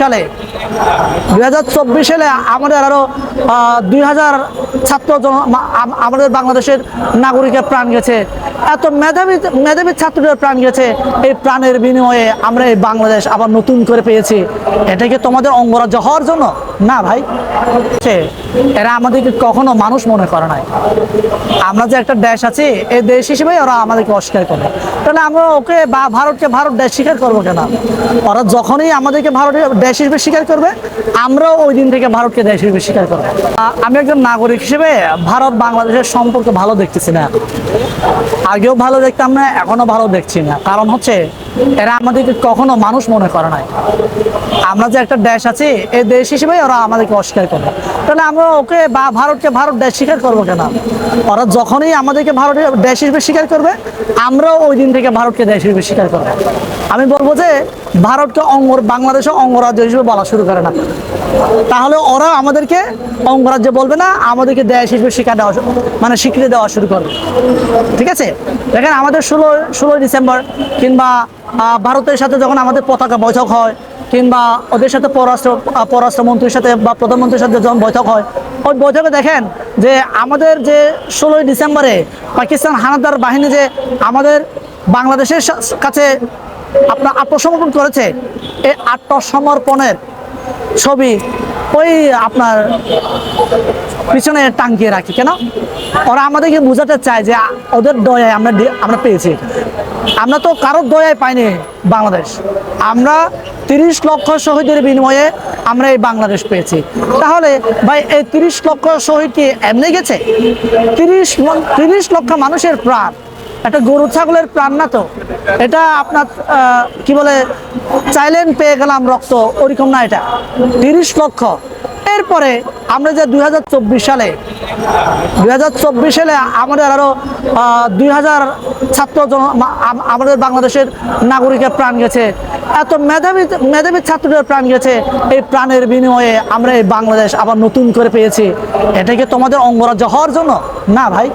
সালে, দুই হাজার চব্বিশ সালে আমাদের আরও দুই হাজার ছাত্র আমাদের বাংলাদেশের নাগরিকের প্রাণ গেছে। এত মেধাবী মেধাবী ছাত্রদের প্রাণ গেছে। এই প্রাণের বিনিময়ে আমরা এই বাংলাদেশ আবার নতুন করে পেয়েছি। এটা কি তোমাদের অঙ্গরাজ্য হওয়ার জন্য? না ভাই। এরা আমাদেরকে কখনো মানুষ মনে করে নাই। আমরা যে একটা দেশ আছি, এই দেশ হিসেবে ওরা আমাদেরকে অস্বীকার করে। তাহলে আমরা ওকে বা ভারতকে ভারত দেশ স্বীকার করব কেন? ওরা যখনই আমাদেরকে ভারতের দেশ হিসেবে স্বীকার করবে, আমরাও ওই দিন থেকে ভারতকে দেশ হিসেবে স্বীকার করব। আমি একজন নাগরিক হিসেবে ভারত বাংলাদেশের সম্পর্ক ভালো দেখতেছি না। আগেও ভালো দেখতাম না, এখনও ভালো দেখছি না। কারণ হচ্ছে, এরা আমাদেরকে কখনো মানুষ মনে করে নাই। আমরা যে একটা দেশ আছি, এই দেশ হিসেবে ওরা আমাদেরকে অস্বীকার করে। তাহলে আমরা ওকে বা ভারতকে ভারত দেশ স্বীকার করব কেন? ওরা যখনই আমাদেরকে ভারতের দেশ হিসেবে স্বীকার করবে, আমরাও ওই দিন থেকে ভারতকে দেশ হিসেবে স্বীকার করব। আমি বলব যে, ভারতকে অঙ্গ বাংলাদেশও অঙ্গরাজ্য হিসেবে বলা শুরু করে না। তাহলে ওরা আমাদেরকে অঙ্গরাজ্য বলবে না, আমাদেরকে দেয় হিসেবে স্বীকার দেওয়া মানে স্বীকৃতি দেওয়া শুরু করবে। ঠিক আছে? দেখেন আমাদের ষোলো ষোলোই ডিসেম্বর কিংবা ভারতের সাথে যখন আমাদের পতাকা বৈঠক হয়, কিংবা ওদের সাথে পররাষ্ট্র পররাষ্ট্রমন্ত্রীর সাথে বা প্রধানমন্ত্রীর সাথে যখন বৈঠক হয়, ওই বৈঠকে দেখেন যে আমাদের যে ষোলোই ডিসেম্বরে পাকিস্তান হানাদার বাহিনী যে আমাদের বাংলাদেশের কাছে আপনার আত্মসমর্পণ করেছে, এই আত্মসমর্পণের ছবি ওই আপনার পিছনে টাঙ্কিয়ে রাখি, কেন? ওরা আমাদেরকে বোঝাতে চায় যে ওদের দয়ায় আমরা আমরা পেয়েছি। আমরা তো কারোর দয়ায় পাইনি বাংলাদেশ। আমরা তিরিশ লক্ষ শহীদের বিনিময়ে আমরা এই বাংলাদেশ পেয়েছি। তাহলে ভাই, এই তিরিশ লক্ষ শহীদ কি এমনি গেছে? তিরিশ তিরিশ লক্ষ মানুষের প্রাণ। একটা গরু ছাগলের প্রাণ না তো? এটা আপনার কি বলে, চাইলেন পেয়ে গেলাম রক্ত, ওরকম না এটা। তিরিশ লক্ষ। এরপরে আমরা যে দু হাজার চব্বিশ সালে দু হাজার চব্বিশ সালে আমাদের আরও দুই হাজার ছাত্র আমাদের বাংলাদেশের নাগরিকের প্রাণ গেছে। এত মেধাবী মেধাবী ছাত্রদের প্রাণ গেছে। এই প্রাণের বিনিময়ে আমরা এই বাংলাদেশ আবার নতুন করে পেয়েছি। এটা কি তোমাদের অঙ্গরাজ্য হওয়ার জন্য? না ভাই।